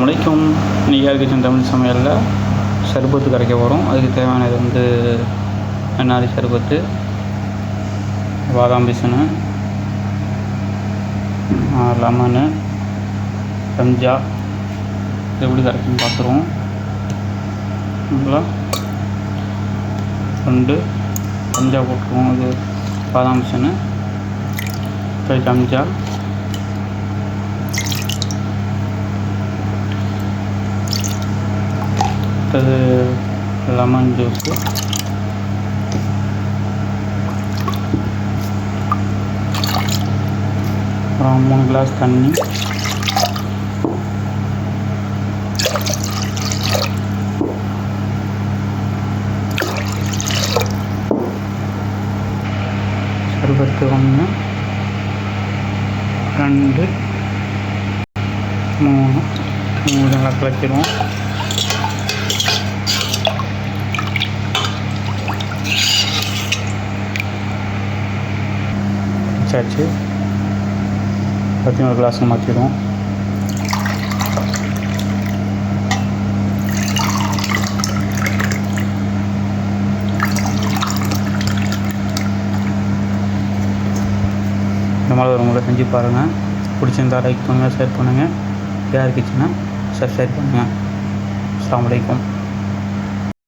வலைக்கும் நீங்கள் கிச்சன் தமிழ் சமையலில் சர்பத்து கரைக்க போகிறோம் அதுக்கு தேவையானது வந்து அன்னாரி சர்பத்து பாதாம் பிசனு லெமனு ரம்ஜா இது எப்படி கரைக்கணும் பார்த்துருவோம். நல்லா ரெண்டு ரம்ஜா போட்டுருவோம். இது பாதாம் பிசனு அப்புறம் ரம்ஜா அடுத்தது லெமன் ஜூஸு. அப்புறம் மூணு கிளாஸ் தண்ணி. சர்பத்து ஒன்று. ரெண்டு. மூணு. மூணு நல்லா கலக்கிடுவோம். ஆச்சு பற்றி ஒரு கிளாஸ் மாற்றிடுவோம் இந்த மாதிரி ஒரு முறை செஞ்சு பாருங்கள் பிடிச்சிருந்தா லைக் பண்ணுங்கள் ஷேர் பண்ணுங்கள் யார் கிச்சனை சப்ஸ்கிரைப் பண்ணுங்கள் அஸ்ஸலாமு வலைக்கம்